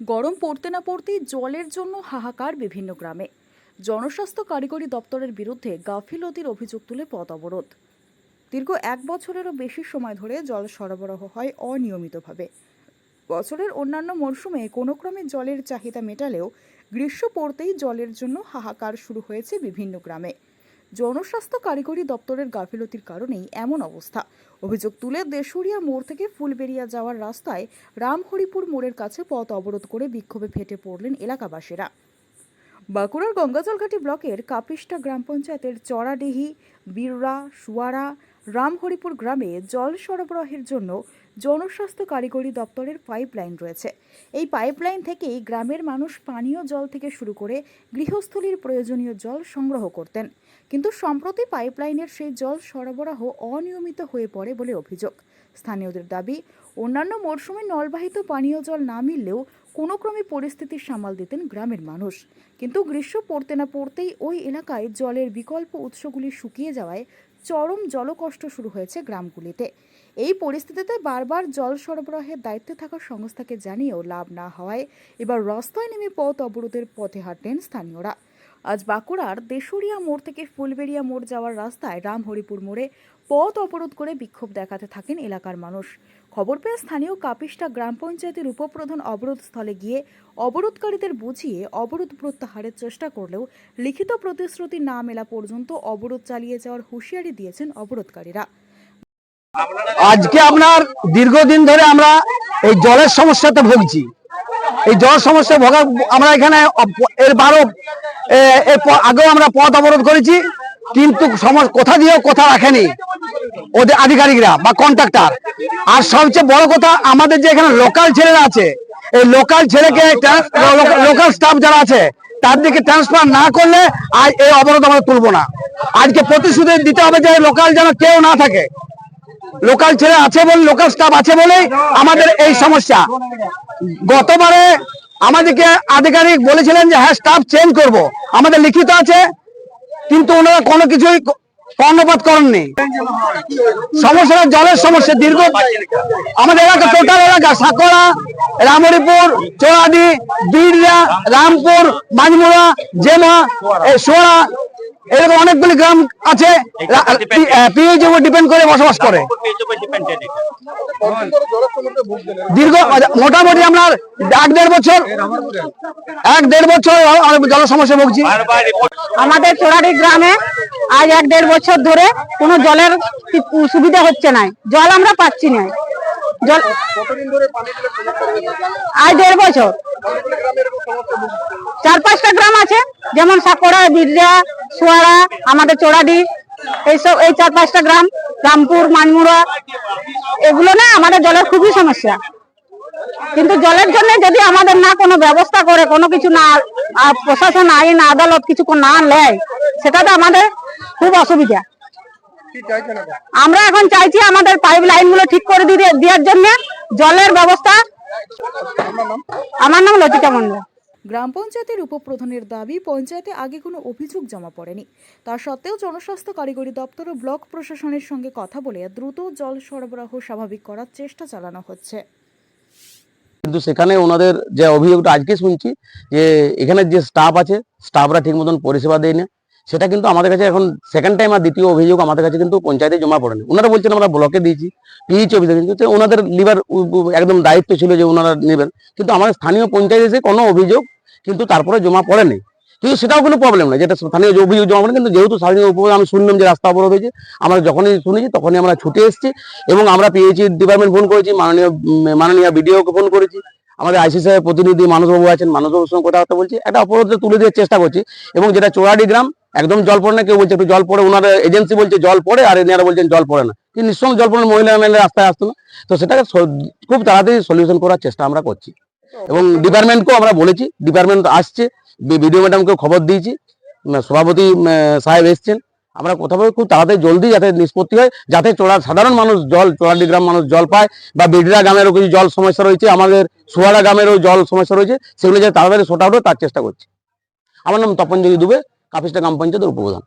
গরম পড়তে না পড়তেই জলের জন্য হাহাকার বিভিন্ন গ্রামে। জনস্বাস্থ্য কারিগরি দপ্তরের বিরুদ্ধে গাফিলতির অভিযোগ তুলে পথ অবরোধ। দীর্ঘ এক বছরেরও বেশি সময় ধরে জল সরবরাহ হয় অনিয়মিতভাবে। বছরের অন্যান্য মরশুমে কোনো ক্রমে জলের চাহিদা মেটালেও গ্রীষ্ম পড়তেই জলের জন্য হাহাকার শুরু হয়েছে বিভিন্ন গ্রামে। জনস্বাস্থ্য কারিগরি দপ্তরের গাফিলতির কারণেই এমন অবস্থা। অভিযোগ তুলে দেশুরিয়া মোড় থেকে ফুলবেরিয়া যাওয়ার রাস্তায় রামহরিপুর মোড়ের কাছে পথ অবরোধ করে বিক্ষোভে ফেটে পড়লেন এলাকাবাসীরা। বাঁকুড়ার গঙ্গাজলঘাটি ব্লকের কাপিস্টা গ্রাম পঞ্চায়েতের চড়াডিহি, বীররা, সুয়ারা, রামহরিপুর গ্রামে জল সরবরাহের জন্য জনস্বাস্থ্য কারিগরি দপ্তরের পাইপলাইন রয়েছে। এই পাইপলাইন থেকেই গ্রামের মানুষ পানীয় জল থেকে শুরু করে গৃহস্থলীর প্রয়োজনীয় জল সংগ্রহ করতেন। কিন্তু সম্প্রতি পাইপলাইনের সেই জল সরবরাহ অনিয়মিত হয়ে পড়ে বলে অভিযোগ। স্থানীয়দের দাবি, অন্যান্য মরশুমে নলবাহিত পানীয় জল না মিললেও কোনো ক্রমে পরিস্থিতি সামাল দিতেন গ্রামের মানুষ। কিন্তু গ্রীষ্ম পড়তে না পড়তেই ওই এলাকায় জলের বিকল্প উৎসগুলি শুকিয়ে যাওয়ায় চরম জলকষ্ট শুরু হয়েছে গ্রামগুলিতে। এই পরিস্থিতিতে বারবার জল সরবরাহের দায়িত্বে থাকা সংস্থাকে জানিয়েও লাভ না হওয়ায় এবার রাস্তায় নেমে পথ অবরোধের পথে হাঁটেন স্থানীয়রা। আজ বাঁকুড়ার দেশুরিয়া মোড় থেকে ফুলবেড়িয়া মোড় যাওয়ার রাস্তায় রামহরিপুর মোড়ে পথ অবরোধ করে বিক্ষোভ দেখাতে থাকেন এলাকার মানুষ। খবর পেয়ে স্থানীয় কাপিস্টা গ্রাম পঞ্চায়েতের উপপ্রধান অবরোধ স্থলে গিয়ে অবরোধকারীদের বুঝিয়ে অবরোধ প্রত্যাহারের চেষ্টা করলেও লিখিত প্রতিশ্রুতি না মেলা পর্যন্ত অবরোধ চালিয়ে যাওয়ার হুঁশিয়ারি দিয়েছেন অবরোধকারীরা। আজকে আপনার দীর্ঘদিন ধরে আমরা এই জলের সমস্যাতে ভুগছি। এই জল সমস্যা ভোগা আমরা এখানে এর বারো আগেও আমরা পথ অবরোধ করেছি, কিন্তু কথা দিয়েও কথা রাখেনি ওদের আধিকারিকরা বা কন্ট্রাক্টর আর সবচেয়ে বড় কথা, আমাদের যে এখানে লোকাল ছেলেরা আছে, এই লোকাল ছেলেকে লোকাল স্টাফ যারা আছে তার দিকে ট্রান্সফার না করলে আজ এই অবরোধ আমরা তুলবো না। আজকে প্রতিশ্রুতি দিতে হবে যে লোকাল যেন কেউ না থাকে। লোকাল ছেলে আছে বলে লোকাল স্টাফ আছে বলেই আমাদের এই সমস্যা। গতবারে আমাদেরকে আধিকারিক বলেছিলেন যে হ্যাঁ স্টাফ চেঞ্জ করব। আমাদের লিখিত আছে, কিন্তু ওনারা কোনো কিছুই কর্ণপাত করেননি। সমস্যা জলের সমস্যা, দীর্ঘ। আমাদের এলাকা টোটাল এলাকা সাকরা রামরিপুর চোরাডি বিড়লা রামপুর মাঝমুড়া জেমা সোড়া এরকম অনেকগুলি গ্রাম আছে। পিএইচ উপর ডিপেন্ড করে বসবাস করে। দীর্ঘ মোটামুটি আপনার এক দেড় বছর এক দেড় বছর আমরা জল সমস্যা ভুগছি। আমাদের চোরাডি গ্রামে আজ এক দেড় বছর ধরে কোনো জলের সুবিধা হচ্ছে না জল আমরা পাচ্ছি না। জল আজ দেড় বছর। চার পাঁচটা গ্রাম আছে যেমন সাকড়া বিরজা সোয়ারা, আমাদের চোরাডি, এইসব, এই চার পাঁচটা গ্রাম, রামপুর, মানমুড়া, এগুলো না আমাদের জলের খুবই সমস্যা। কিন্তু জলের জন্য যদি আমাদের না কোনো ব্যবস্থা করে, কোনো কিছু না প্রশাসন, আইন, আদালত কিছু না নেয়, সেটা তো আমাদের খুব অসুবিধা। আমরা এখন চাইছি আমাদের পাইপ লাইনগুলো ঠিক করে দিতে দেওয়ার জন্য জলের ব্যবস্থা। আমার নাম লতিকা মন্ডল গ্রাম পঞ্চায়েতের উপপ্রধানের দাবি, পঞ্চায়েতে আগে কোনো অভিযোগ জমা পড়েনি। তা সত্ত্বেও জনস্বাস্থ্য কারিগরি দপ্তর ও ব্লক প্রশাসনের সঙ্গে কথা বলে দ্রুত জল সরবরাহ স্বাভাবিক করার চেষ্টা চালানো হচ্ছে। কিন্তু সেখানে ওনাদের যে অভিযোগটা, আজকে শুনছি যে এখানে যে স্টাফ আছে স্টাফরা ঠিক মতন পরিষেবা দেয় না সেটা কিন্তু আমাদের কাছে এখন সেকেন্ড টাইম আর দ্বিতীয় অভিযোগ আমাদের কাছে কিন্তু পঞ্চায়েতে জমা পড়েনি। ওনারা বলছেন আমরা ব্লকে দিয়েছি পিএইচ অফিসে কিন্তু ওনাদের লিবার একদম দায়িত্ব ছিল যে ওনারা নেবেন। কিন্তু আমাদের স্থানীয় পঞ্চায়েতে এসে কোনো অভিযোগ কিন্তু তারপরে জমা পড়েনি। কিন্তু সেটাও কোনো প্রবলেম নেই যেটা স্থানীয় অভিযোগ জমা পড়ে কিন্তু যেহেতু স্থানীয় উপর আমি শুনলাম যে রাস্তা অবরোধ হয়েছে, আমরা যখনই শুনেছি তখনই আমরা ছুটে এসেছি এবং আমরা পিএইচি ডিপার্টমেন্ট ফোন করেছি, মাননীয় মাননীয় বিডিওকে ফোন করেছি। আমাদের আইসি সাহেব প্রতিনিধি মানসবাবু আছেন মানসবাবুর সঙ্গে কথাবার্তা বলছি। একটা অপরাধ তুলে দেওয়ার চেষ্টা করছি এবং যেটা চোরাডি গ্রাম একদম জল পড়ে না, কেউ বলছে একটু জল পড়ে, ওনার এজেন্সি বলছে জল পড়ে, আর এনারা বলছেন জল পড়ে না। কিন্তু নিঃসঙ্গে জল পড়ে মহিলা এমএলএ রাস্তায় আসতো না। তো সেটাকে খুব তাড়াতাড়ি সলিউশন করার চেষ্টা আমরা করছি। এবং ডিপার্টমেন্টকেও আমরা বলেছি, ডিপার্টমেন্ট আসছে বিডিও ম্যাডামকেও খবর দিয়েছি সভাপতি সাহেব এসছেন। আমরা কথা বলে খুব তাড়াতাড়ি জলদি যাতে নিষ্পত্তি হয়, যাতে চোরা সাধারণ মানুষ জল চোরাডি গ্রাম মানুষ জল পায়, বা বিডরা গ্রামেরও কিছু জল সমস্যা রয়েছে, আমাদের সোয়ারা গ্রামেরও জল সমস্যা রয়েছে, সেগুলো যাতে তাড়াতাড়ি আউট হয়, তার চেষ্টা করছি। আমার নাম তপনজলি দুবে। কাপিস্টা গ্রাম পঞ্চায়েতের উপপ্রধান